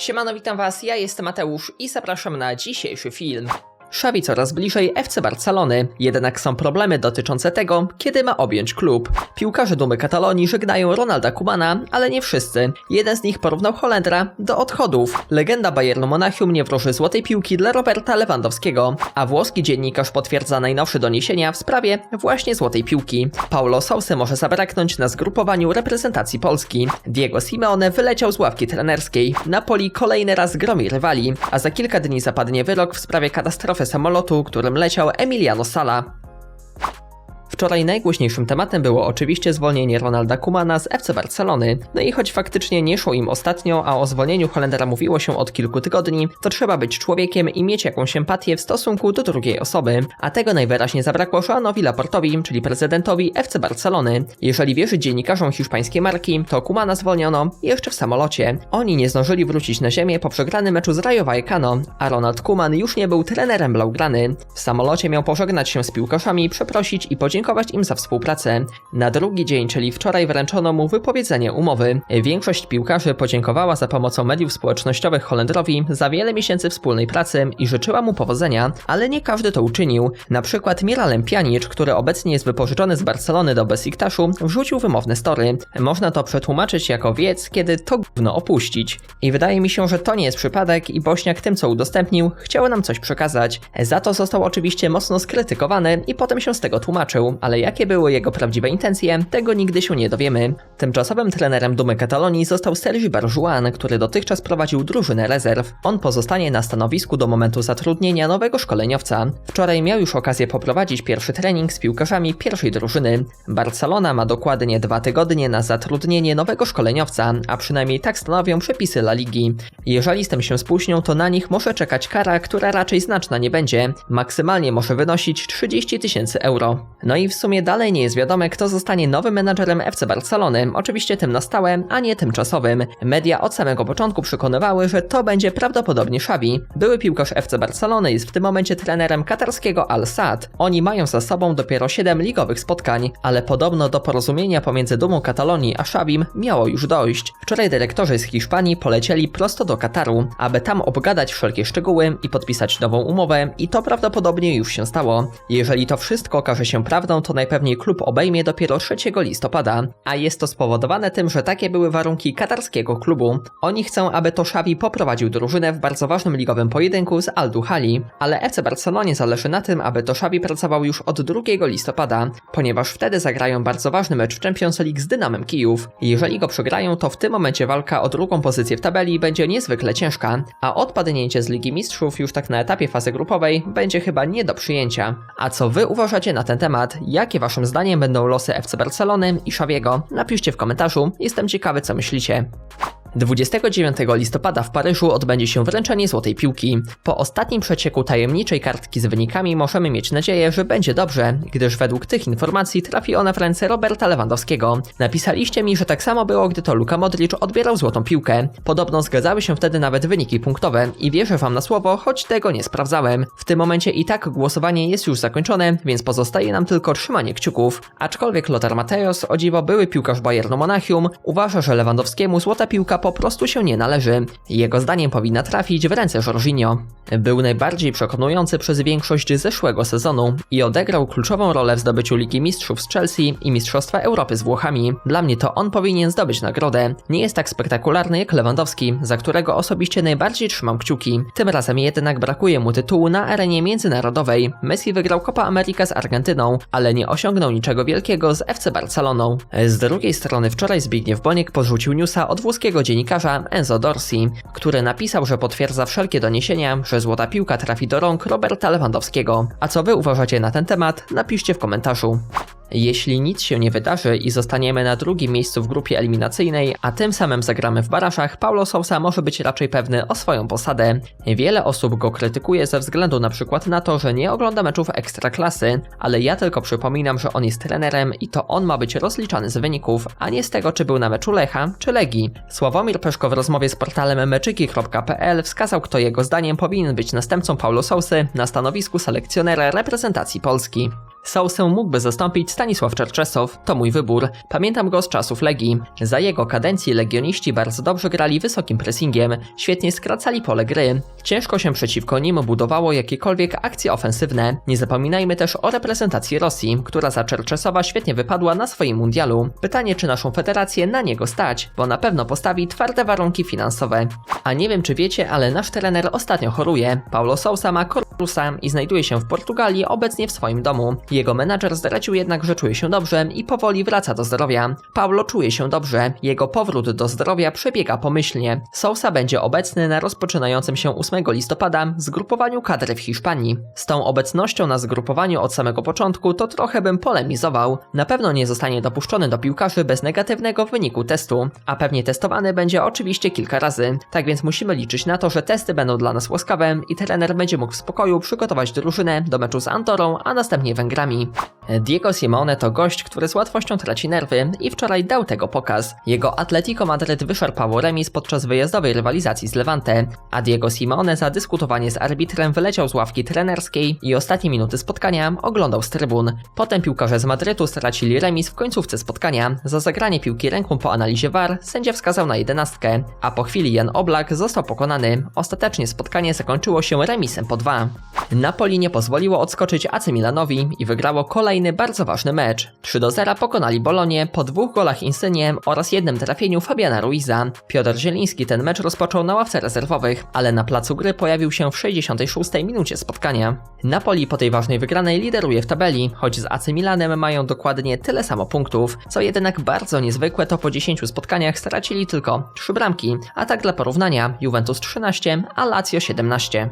Siemano, witam was, ja jestem Mateusz i zapraszam na dzisiejszy film. Szawi coraz bliżej FC Barcelony, jednak są problemy dotyczące tego, kiedy ma objąć klub. Piłkarze Dumy Katalonii żegnają Ronalda Kumana, ale nie wszyscy. Jeden z nich porównał Holendra do odchodów. Legenda Bayernu Monachium nie wróży złotej piłki dla Roberta Lewandowskiego, a włoski dziennikarz potwierdza najnowsze doniesienia w sprawie właśnie złotej piłki. Paulo Sousa może zabraknąć na zgrupowaniu reprezentacji Polski. Diego Simeone wyleciał z ławki trenerskiej. Napoli kolejny raz gromi rywali, a za kilka dni zapadnie wyrok w sprawie katastrofy samolotu, którym leciał Emiliano Sala. Wczoraj najgłośniejszym tematem było oczywiście zwolnienie Ronalda Kumana z FC Barcelony. No i choć faktycznie nie szło im ostatnio, a o zwolnieniu Holendera mówiło się od kilku tygodni, to trzeba być człowiekiem i mieć jakąś empatię w stosunku do drugiej osoby. A tego najwyraźniej zabrakło Joanowi Laportowi, czyli prezydentowi FC Barcelony. Jeżeli wierzyć dziennikarzom hiszpańskiej marki, to Kumana zwolniono jeszcze w samolocie. Oni nie zdążyli wrócić na ziemię po przegranym meczu z Rayo Vallecano, a Ronald Kuman już nie był trenerem Blaugrany. W samolocie miał pożegnać się z piłkarzami, przeprosić i podziękować im za współpracę. Na drugi dzień, czyli wczoraj wręczono mu wypowiedzenie umowy. Większość piłkarzy podziękowała za pomocą mediów społecznościowych Holendrowi za wiele miesięcy wspólnej pracy i życzyła mu powodzenia, ale nie każdy to uczynił. Na przykład Miralem Pjanic, który obecnie jest wypożyczony z Barcelony do Besiktaszu, wrzucił wymowne story. Można to przetłumaczyć jako wiec, kiedy to gówno opuścić. I wydaje mi się, że to nie jest przypadek i Bośniak tym co udostępnił, chciał nam coś przekazać. Za to został oczywiście mocno skrytykowany i potem się z tego tłumaczył, ale jakie były jego prawdziwe intencje, tego nigdy się nie dowiemy. Tymczasowym trenerem Dumy Katalonii został Sergi Barjuan, który dotychczas prowadził drużynę rezerw. On pozostanie na stanowisku do momentu zatrudnienia nowego szkoleniowca. Wczoraj miał już okazję poprowadzić pierwszy trening z piłkarzami pierwszej drużyny. Barcelona ma dokładnie dwa tygodnie na zatrudnienie nowego szkoleniowca, a przynajmniej tak stanowią przepisy La Ligi. Jeżeli z tym się spóźnią, to na nich może czekać kara, która raczej znaczna nie będzie. Maksymalnie może wynosić 30 tysięcy euro. No i w sumie dalej nie jest wiadome, kto zostanie nowym menadżerem FC Barcelony, oczywiście tym na stałe, a nie tymczasowym. Media od samego początku przekonywały, że to będzie prawdopodobnie Xavi. Były piłkarz FC Barcelony jest w tym momencie trenerem katarskiego Al Sadd. Oni mają za sobą dopiero 7 ligowych spotkań, ale podobno do porozumienia pomiędzy Dumą Katalonii a Xavim miało już dojść. Wczoraj dyrektorzy z Hiszpanii polecieli prosto do Kataru, aby tam obgadać wszelkie szczegóły i podpisać nową umowę i to prawdopodobnie już się stało. Jeżeli to wszystko okaże się prawdą, to najpewniej klub obejmie dopiero 3 listopada, a jest to spowodowane tym, że takie były warunki katarskiego klubu. Oni chcą, aby to Xavi poprowadził drużynę w bardzo ważnym ligowym pojedynku z Al Duhali, ale FC Barcelonie zależy na tym, aby to Xavi pracował już od 2 listopada, ponieważ wtedy zagrają bardzo ważny mecz w Champions League z Dynamem Kijów. Jeżeli go przegrają, to w tym momencie walka o drugą pozycję w tabeli będzie niezwykle ciężka, a odpadnięcie z Ligi Mistrzów już tak na etapie fazy grupowej będzie chyba nie do przyjęcia. A co wy uważacie na ten temat? Jakie waszym zdaniem będą losy FC Barcelony i Xaviego? Napiszcie w komentarzu, jestem ciekawy co myślicie. 29 listopada w Paryżu odbędzie się wręczenie złotej piłki. Po ostatnim przecieku tajemniczej kartki z wynikami możemy mieć nadzieję, że będzie dobrze, gdyż według tych informacji trafi ona w ręce Roberta Lewandowskiego. Napisaliście mi, że tak samo było, gdy to Luka Modric odbierał złotą piłkę. Podobno zgadzały się wtedy nawet wyniki punktowe i wierzę wam na słowo, choć tego nie sprawdzałem. W tym momencie i tak głosowanie jest już zakończone, więc pozostaje nam tylko trzymanie kciuków. Aczkolwiek Lothar Matthäus, o dziwo były piłkarz Bayernu Monachium, uważa, że Lewandowskiemu złota piłka po prostu się nie należy. Jego zdaniem powinna trafić w ręce Jorginho. Był najbardziej przekonujący przez większość zeszłego sezonu i odegrał kluczową rolę w zdobyciu Ligi Mistrzów z Chelsea i Mistrzostwa Europy z Włochami. Dla mnie to on powinien zdobyć nagrodę. Nie jest tak spektakularny jak Lewandowski, za którego osobiście najbardziej trzymam kciuki. Tym razem jednak brakuje mu tytułu na arenie międzynarodowej. Messi wygrał Copa America z Argentyną, ale nie osiągnął niczego wielkiego z FC Barceloną. Z drugiej strony wczoraj Zbigniew Boniek porzucił newsa od włoskiego dziennikarza Enzo Dorsi, który napisał, że potwierdza wszelkie doniesienia, że złota piłka trafi do rąk Roberta Lewandowskiego. A co wy uważacie na ten temat? Napiszcie w komentarzu. Jeśli nic się nie wydarzy i zostaniemy na drugim miejscu w grupie eliminacyjnej, a tym samym zagramy w barażach, Paulo Sousa może być raczej pewny o swoją posadę. Wiele osób go krytykuje ze względu na przykład na to, że nie ogląda meczów ekstraklasy, ale ja tylko przypominam, że on jest trenerem i to on ma być rozliczany z wyników, a nie z tego, czy był na meczu Lecha czy Legii. Sławomir Peszko w rozmowie z portalem meczyki.pl wskazał, kto jego zdaniem powinien być następcą Paulo Sousy na stanowisku selekcjonera reprezentacji Polski. Sausę mógłby zastąpić Stanisław Czerczesow, to mój wybór. Pamiętam go z czasów Legii. Za jego kadencji legioniści bardzo dobrze grali wysokim pressingiem, świetnie skracali pole gry. Ciężko się przeciwko nim budowało jakiekolwiek akcje ofensywne. Nie zapominajmy też o reprezentacji Rosji, która za Czerczesowa świetnie wypadła na swoim mundialu. Pytanie, czy naszą federację na niego stać, bo na pewno postawi twarde warunki finansowe. A nie wiem, czy wiecie, ale nasz trener ostatnio choruje. Paulo Sousa ma korusa i znajduje się w Portugalii obecnie w swoim domu. Jego menadżer zdradził jednak, że czuje się dobrze i powoli wraca do zdrowia. Paulo czuje się dobrze, jego powrót do zdrowia przebiega pomyślnie. Sousa będzie obecny na rozpoczynającym się 8 listopada zgrupowaniu kadry w Hiszpanii. Z tą obecnością na zgrupowaniu od samego początku to trochę bym polemizował. Na pewno nie zostanie dopuszczony do piłkarzy bez negatywnego wyniku testu, a pewnie testowany będzie oczywiście kilka razy. Tak więc musimy liczyć na to, że testy będą dla nas łaskawe i trener będzie mógł w spokoju przygotować drużynę do meczu z Antorą, a następnie Węgrami. Diego Simone to gość, który z łatwością traci nerwy i wczoraj dał tego pokaz. Jego Atletico Madryt wyszarpało remis podczas wyjazdowej rywalizacji z Levante, a Diego Simone za dyskutowanie z arbitrem wyleciał z ławki trenerskiej i ostatnie minuty spotkania oglądał z trybun. Potem piłkarze z Madrytu stracili remis w końcówce spotkania. Za zagranie piłki ręką po analizie VAR sędzia wskazał na jedenastkę, a po chwili Jan Oblak został pokonany. Ostatecznie spotkanie zakończyło się remisem po dwa. Napoli nie pozwoliło odskoczyć AC Milanowi i wygrało kolejny bardzo ważny mecz. 3 do 0 pokonali Bolonię po dwóch golach Insynie oraz jednym trafieniu Fabiana Ruiza. Piotr Zieliński ten mecz rozpoczął na ławce rezerwowych, ale na placu gry pojawił się w 66 minucie spotkania. Napoli po tej ważnej wygranej lideruje w tabeli, choć z AC Milanem mają dokładnie tyle samo punktów, co jednak bardzo niezwykłe to po 10 spotkaniach stracili tylko 3 bramki, a tak dla porównania Juventus 13, a Lazio 17.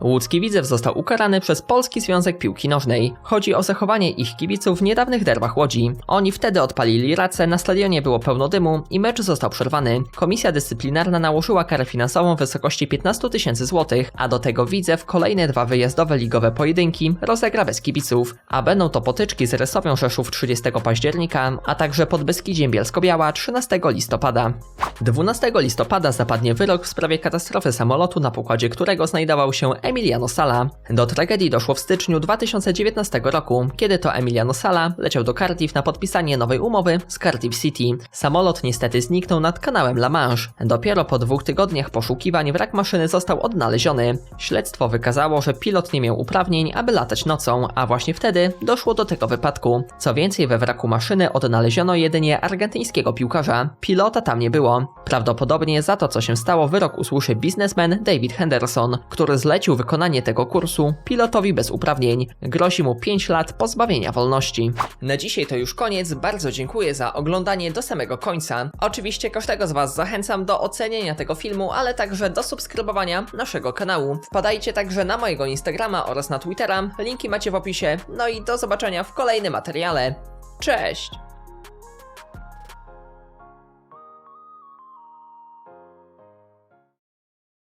Łódzki Widzew został ukarany przez Polski Związek Piłki Nożnej. Chodzi o zachowanie ich kibiców w niedawnych derbach Łodzi. Oni wtedy odpalili racę, na stadionie było pełno dymu i mecz został przerwany. Komisja dyscyplinarna nałożyła karę finansową w wysokości 15 tysięcy złotych, a do tego Widzew kolejne dwa wyjazdowe ligowe pojedynki rozegra bez kibiców. A będą to potyczki z Rysowią Rzeszów 30 października, a także pod Beskidziem Bielsko-Biała 13 listopada. 12 listopada zapadnie wyrok w sprawie katastrofy samolotu, na pokładzie którego znajdował się Emiliano Sala. Do tragedii doszło w styczniu 2019 roku, kiedy to Emiliano Sala leciał do Cardiff na podpisanie nowej umowy z Cardiff City. Samolot niestety zniknął nad kanałem La Manche. Dopiero po dwóch tygodniach poszukiwań wrak maszyny został odnaleziony. Śledztwo wykazało, że pilot nie miał uprawnień, aby latać nocą, a właśnie wtedy doszło do tego wypadku. Co więcej, we wraku maszyny odnaleziono jedynie argentyńskiego piłkarza. Pilota tam nie było. Prawdopodobnie za to, co się stało, wyrok usłyszy biznesmen David Henderson, który zlecił wykonanie tego kursu pilotowi bez uprawnień. Grozi mu 5 lat pozbawienia wolności. Na dzisiaj to już koniec. Bardzo dziękuję za oglądanie do samego końca. Oczywiście każdego z Was zachęcam do ocenienia tego filmu, ale także do subskrybowania naszego kanału. Wpadajcie także na mojego Instagrama oraz na Twittera. Linki macie w opisie. No i do zobaczenia w kolejnym materiale. Cześć!